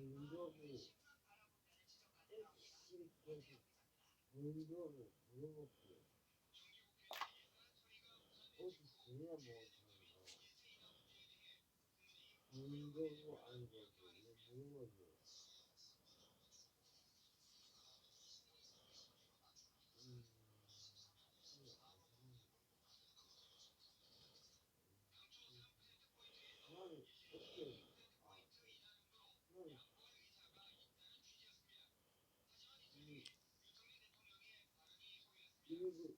근거를 핵심 계속 근거를 물어볼게요. 어디 그냥 못하는 거. 근거고 아니고 물어보죠. 음, 나는? 아, 나는 이 이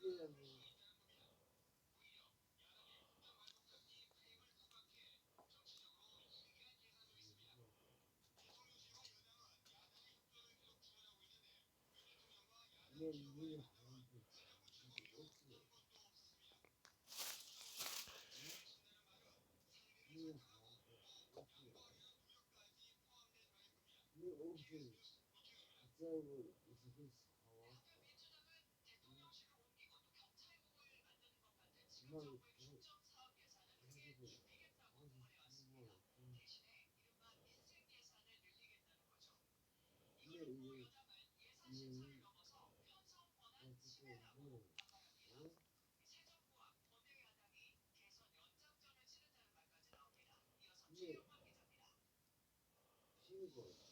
Yeah. 你，你，你，你，你，你，你，你， 국에 있어. 밥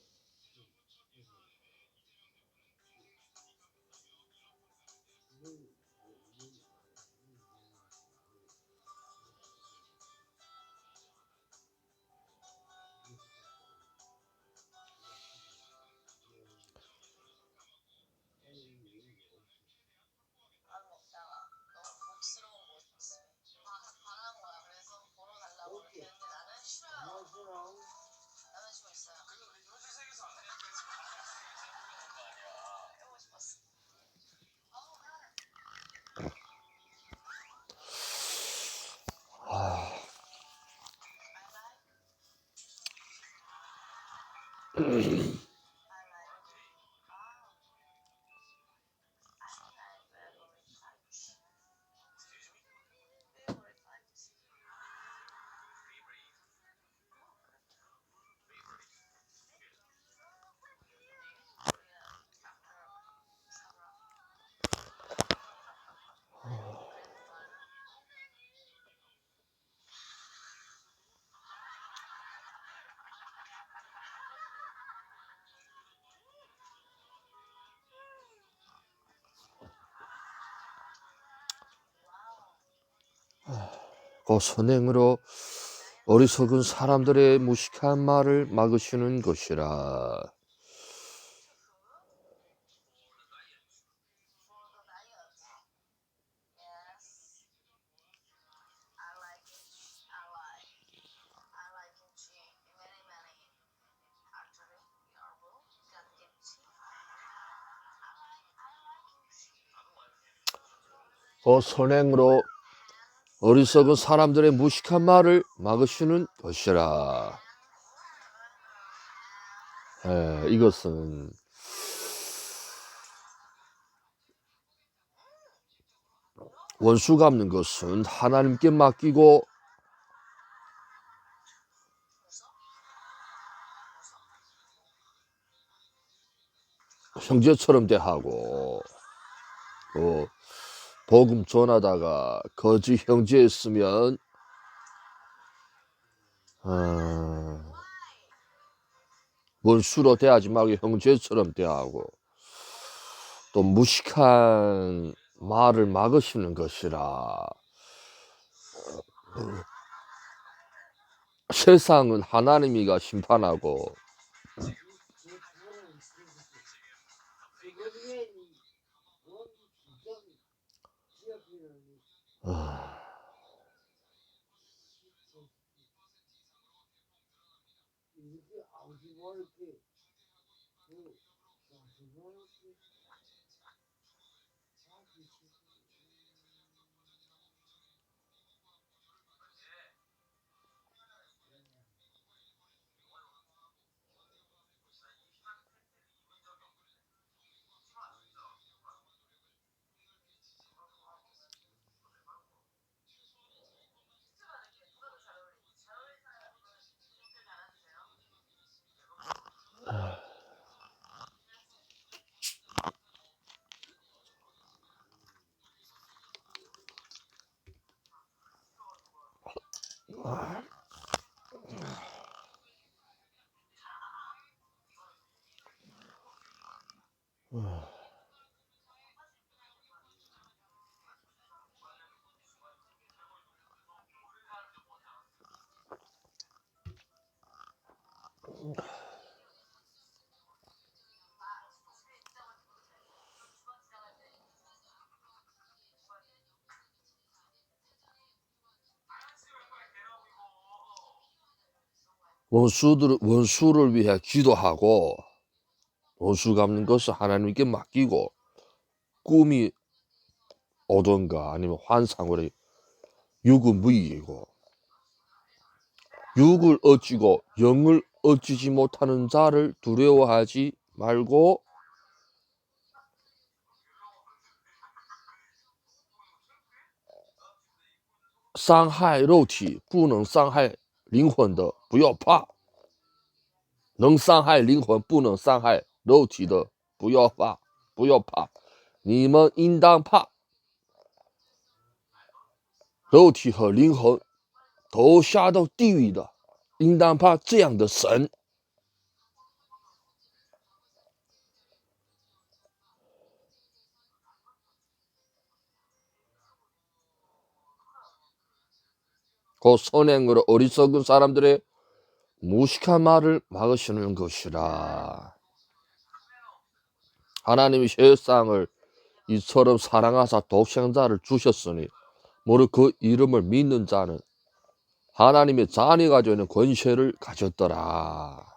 那不 선행으로 어리석은 사람들의 무식한 말을 막으시는 것이라. 그 선행으로 어리석은 사람들의 무식한 말을 막으시는 것이라. 예, 이것은 원수 갚는 것은 하나님께 맡기고 형제처럼 대하고 또 복음 전하다가 거지 형제였으면 어, 원수로 대하지 말고 형제처럼 대하고 또 무식한 말을 막으시는 것이라 세상은 하나님이가 심판하고 아, 원수들 원수를 위해 기도하고 원수 갚는 것을 하나님께 맡기고 꿈이 오던가 아니면 환상으로 육은 무익이고 육을 어찌고 영을 어찌지 못하는 자를 두려워하지 말고伤害肉体不能伤害 灵魂的不要怕，能伤害灵魂不能伤害肉体的不要怕，不要怕，你们应当怕。肉体和灵魂都下到地狱的，应当怕这样的神。 그 선행으로 어리석은 사람들의 무식한 말을 막으시는 것이라. 하나님이 세상을 이처럼 사랑하사 독생자를 주셨으니 모두 그 이름을 믿는 자는 하나님의 자녀가 되는 권세를 가졌더라.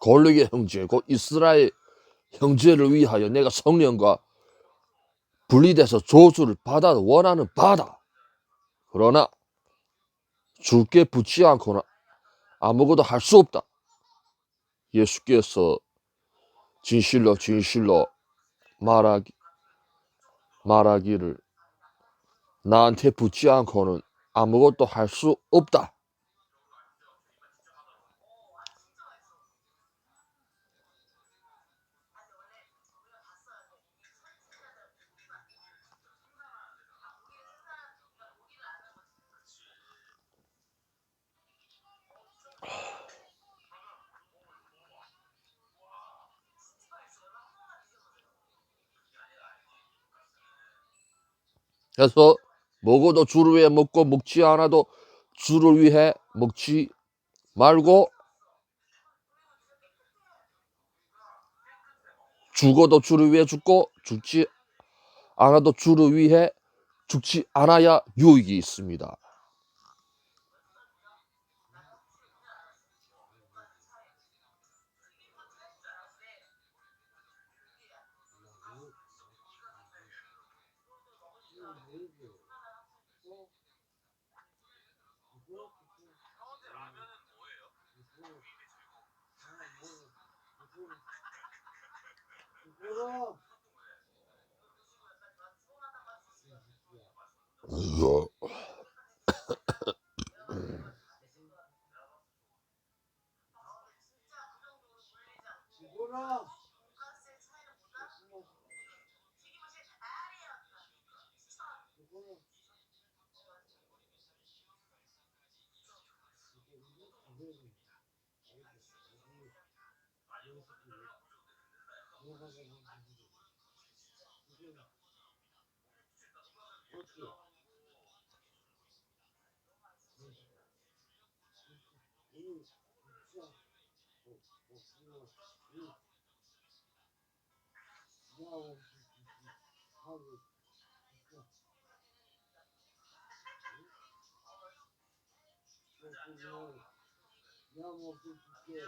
골릭의 형제, 곧 이스라엘 형제를 위하여 내가 성령과 분리돼서 조수를 받아 원하는 바다. 그러나 주께 붙지 않거나 아무것도 할 수 없다. 예수께서 진실로 진실로 말하기 말하기를 나한테 붙지 않고는 아무것도 할 수 없다. 그래서 먹어도 주를 위해 먹고 먹지 않아도 주를 위해 먹지 말고 죽어도 주를 위해 죽고 죽지 않아도 주를 위해 죽지 않아야 유익이 있습니다. 이 거 이거 죽어라. 죽어라. 야, 뭐, 그, 그게,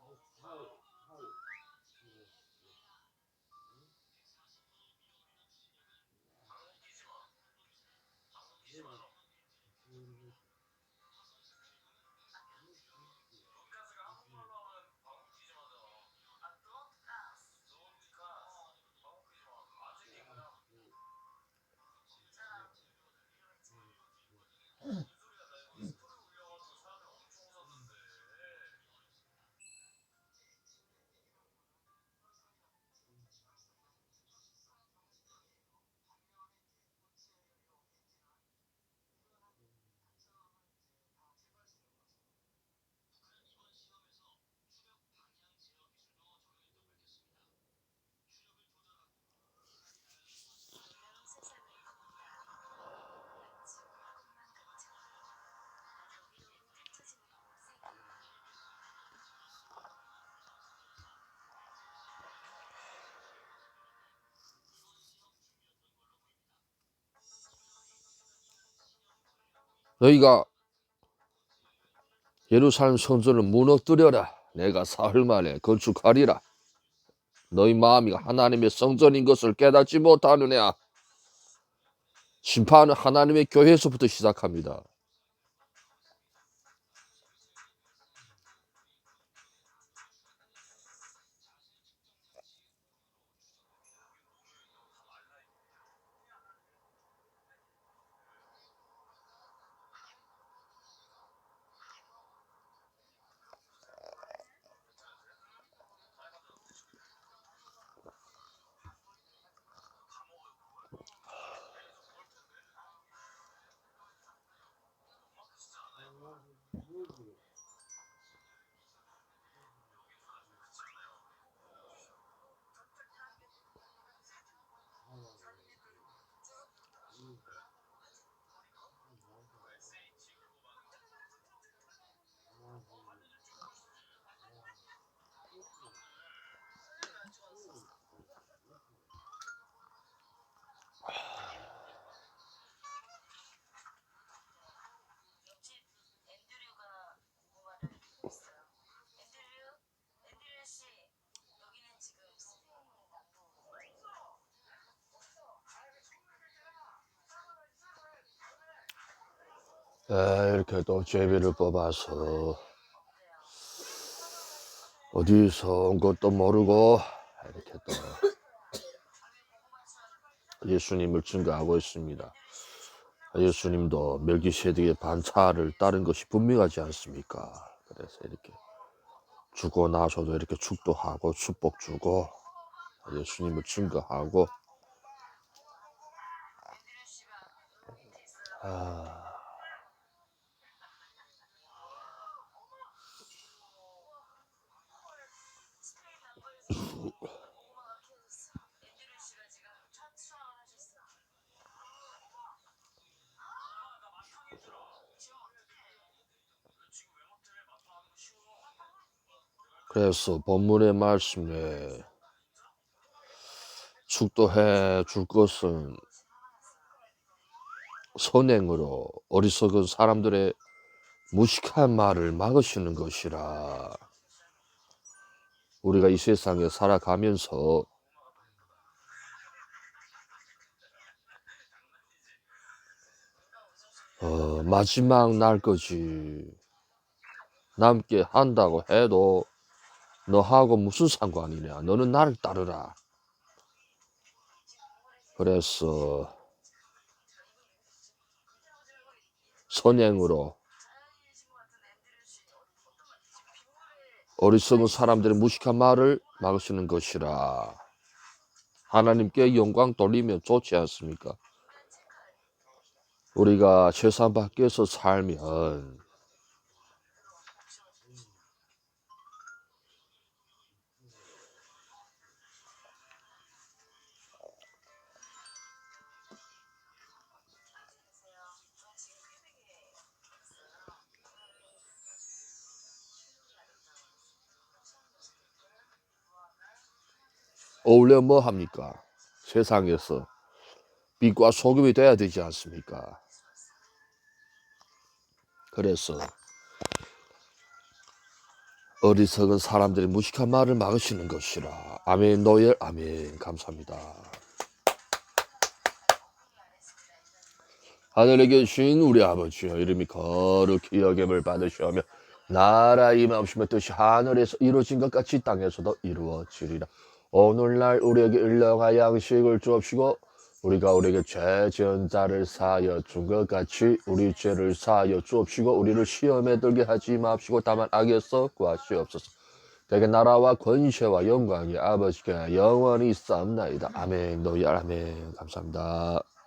뭐, 살, 살, 그 너희가 예루살렘 성전을 무너뜨려라. 내가 사흘 만에 건축하리라. 너희 마음이 하나님의 성전인 것을 깨닫지 못하느냐? 심판은 하나님의 교회에서부터 시작합니다. 앤드류가 궁금한 게 있어요. 앤드류, 앤드류 씨, 여기는 지금 스페인 남부. 아, 이렇게 또 제비를 뽑아서 어디서 온 것도 모르고 이렇게 또 예수님을 증거하고 있습니다. 예수님도 멜기세덱의 반차를 따른 것이 분명하지 않습니까? 그래서 이렇게 주고 나서도 이렇게 축도하고 축복 주고 예수님을 증거하고. 아, 스페인 남부에서 고구마가 키워졌어. 앤드류 씨가 지금 첫 수확을 하셨어. 그래서 본문의 말씀에 축도해 줄 것은 선행으로 어리석은 사람들의 무식한 말을 막으시는 것이라. 우리가 이 세상에 살아가면서 어, 마지막 날까지 남게 한다고 해도 너하고 무슨 상관이냐? 너는 나를 따르라. 그래서 선행으로 어리석은 사람들의 무식한 말을 막으시는 것이라. 하나님께 영광 돌리면 좋지 않습니까? 우리가 세상 밖에서 살면 어울려 뭐 합니까? 세상에서 빛과 소금이 돼야 되지 않습니까? 그래서 어리석은 사람들의 무식한 말을 막으시는 것이라. 아멘 노엘 아멘 감사합니다. 하늘에 계신 우리 아버지여 이름이 거룩히 여김을 받으시오며 나라 임하옵시며 뜻이 하늘에서 이루어진 것 같이 땅에서도 이루어지리라. 오늘날 우리에게 일용할 양식을 주옵시고 우리가 우리에게 죄 지은 자를 사하여 준 것 같이 우리 죄를 사하여 주옵시고 우리를 시험에 들게 하지 마옵시고 다만 악에서 구하시옵소서. 대개 나라와 권세와 영광이 아버지께 영원히 쌓옵나이다. 아멘. 노예 아멘. 감사합니다.